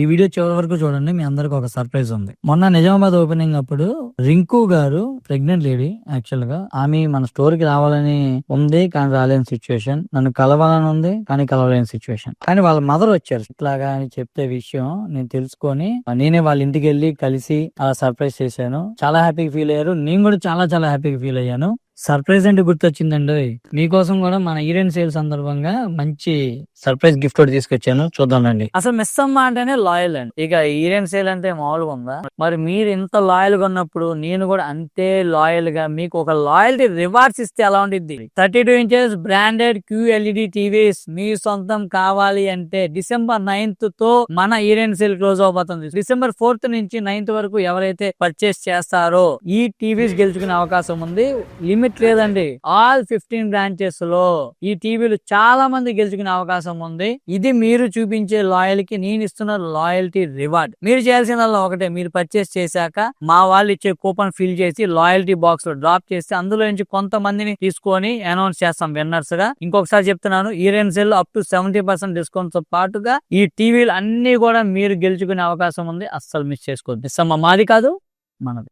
ఈ వీడియో చివరి వరకు చూడండి మీ అందరికి ఒక సర్ప్రైజ్ ఉంది. మొన్న నిజామాబాద్ ఓపెనింగ్ అప్పుడు రింకు గారు ప్రెగ్నెంట్ లేడీ యాక్చువల్గా ఆమె మన స్టోర్కి రావాలని ఉంది కానీ రాలేని సిచ్యువేషన్ నన్ను కలవాలని ఉంది కానీ కలవలేని సిచ్యువేషన్ కానీ వాళ్ళ మదర్ వచ్చారు. ఇట్లాగా అని చెప్తే విషయం నేను తెలుసుకొని నేనే వాళ్ళ ఇంటికి వెళ్ళి కలిసి అలా సర్ప్రైజ్ చేశాను. చాలా హ్యాపీగా ఫీల్ అయ్యారు. నేను కూడా చాలా చాలా హ్యాపీగా ఫీల్ అయ్యాను. సర్ప్రైజ్ అంటే గుర్తొచ్చిందండి. మీకోసం కూడా మన ఈరెన్ సేల్ సందర్భంగా మంచి సర్ప్రైజ్ గిఫ్ట్ ఒకటి తీసుకొచ్చాను. చూద్దానండి అసలు మిస్ అమ్మ అంటేనే లాయల్ అండి. ఇక ఈరెన్ సేల్ అంటే మామూలుగా ఉందా? మరి మీరు ఇంత లాయల్గా ఉన్నప్పుడు నేను కూడా అంతే లాయల్గా మీకు ఒక లాయల్టీ రివార్డ్స్ ఇస్తే ఎలా ఉంటుంది thirty two inches branded QLED TVs మీ సొంతం కావాలి అంటే డిసెంబర్ నైన్త్తో మన ఈరెన్ సేల్ క్లోజ్ అవబోతుంది. డిసెంబర్ ఫోర్త్ నుంచి నైన్త్ వరకు ఎవరైతే పర్చేస్ చేస్తారో ఈ టీవీస్ గెలుచుకునే అవకాశం ఉంది. లిమిట్ లేదండి. ఆల్ ఫిఫ్టీన్ బ్రాంచెస్లో ఈ టీవీలు చాలా మంది గెలుచుకునే అవకాశం ఉంది. ఇది మీరు చూపించే లాయల్కి నేను ఇస్తున్న లాయల్టీ రివార్డ్ మీరు చేయాల్సిన ఒకటే మీరు పర్చేస్ చేశాక మా వాళ్ళు ఇచ్చే కూపన్ ఫిల్ చేసి లాయల్టీ బాక్స్లో డ్రాప్ చేస్తే అందులో నుంచి కొంతమందిని తీసుకొని అనౌన్స్ చేస్తాం విన్నర్స్గా. ఇంకొకసారి చెప్తున్నాను ఈ రెండు sale up to seventy percent డిస్కౌంట్తో పాటుగా ఈ టీవీలు అన్ని కూడా మీరు గెలుచుకునే అవకాశం ఉంది. అస్సలు మిస్ చేసుకోవద్దు. మిస్ అమ్మ మాది కాదు మనది.